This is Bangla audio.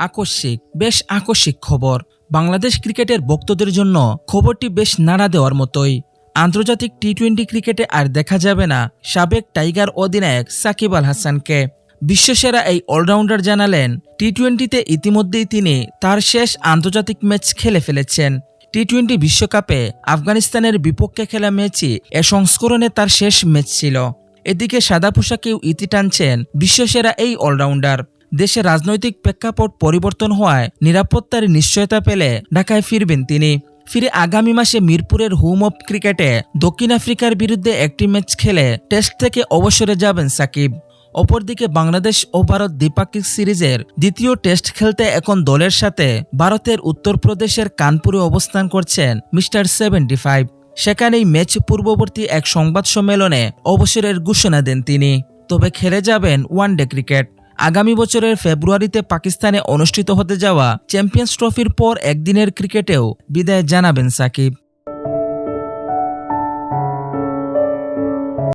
আকস্মিক, বেশ আকস্মিক খবর। বাংলাদেশ ক্রিকেটের ভক্তদের জন্য খবরটি বেশ নাড়া দেওয়ার মতোই। আন্তর্জাতিক টি টোয়েন্টি ক্রিকেটে আর দেখা যাবে না সাবেক টাইগার অধিনায়ক সাকিব আল হাসানকে। বিশ্বসেরা এই অলরাউন্ডার জানালেন টি টোয়েন্টিতে ইতিমধ্যেই তিনি তার শেষ আন্তর্জাতিক ম্যাচ খেলে ফেলেছেন। টি টোয়েন্টি বিশ্বকাপে আফগানিস্তানের বিপক্ষে খেলা ম্যাচই এ সংস্করণে তার শেষ ম্যাচ ছিল। এদিকে সাদা পোশাকেও ইতি টানছেন বিশ্বসেরা এই অলরাউন্ডার। দেশে রাজনৈতিক প্রেক্ষাপট পরিবর্তন হওয়ায় নিরাপত্তার নিশ্চয়তা পেলে ঢাকায় ফিরবেন তিনি। ফিরে আগামী মাসে মিরপুরের হোম অফ ক্রিকেটে দক্ষিণ আফ্রিকার বিরুদ্ধে একটি ম্যাচ খেলে টেস্ট থেকে অবসরে যাবেন সাকিব। অপরদিকে বাংলাদেশ ও ভারত দ্বিপাক্ষিক সিরিজের দ্বিতীয় টেস্ট খেলতে এখন দলের সাথে ভারতের উত্তরপ্রদেশের কানপুরে অবস্থান করছেন মিস্টার সেভেন্টি ফাইভ। সেখানেই ম্যাচ পূর্ববর্তী এক সংবাদ সম্মেলনে অবসরের ঘোষণা দেন তিনি। তবে খেলে যাবেন ওয়ানডে ক্রিকেট। আগামী বছরের ফেব্রুয়ারিতে পাকিস্তানে অনুষ্ঠিত হতে যাওয়া চ্যাম্পিয়ন্স ট্রফির পর একদিনের ক্রিকেটেও বিদায় জানাবেন সাকিব।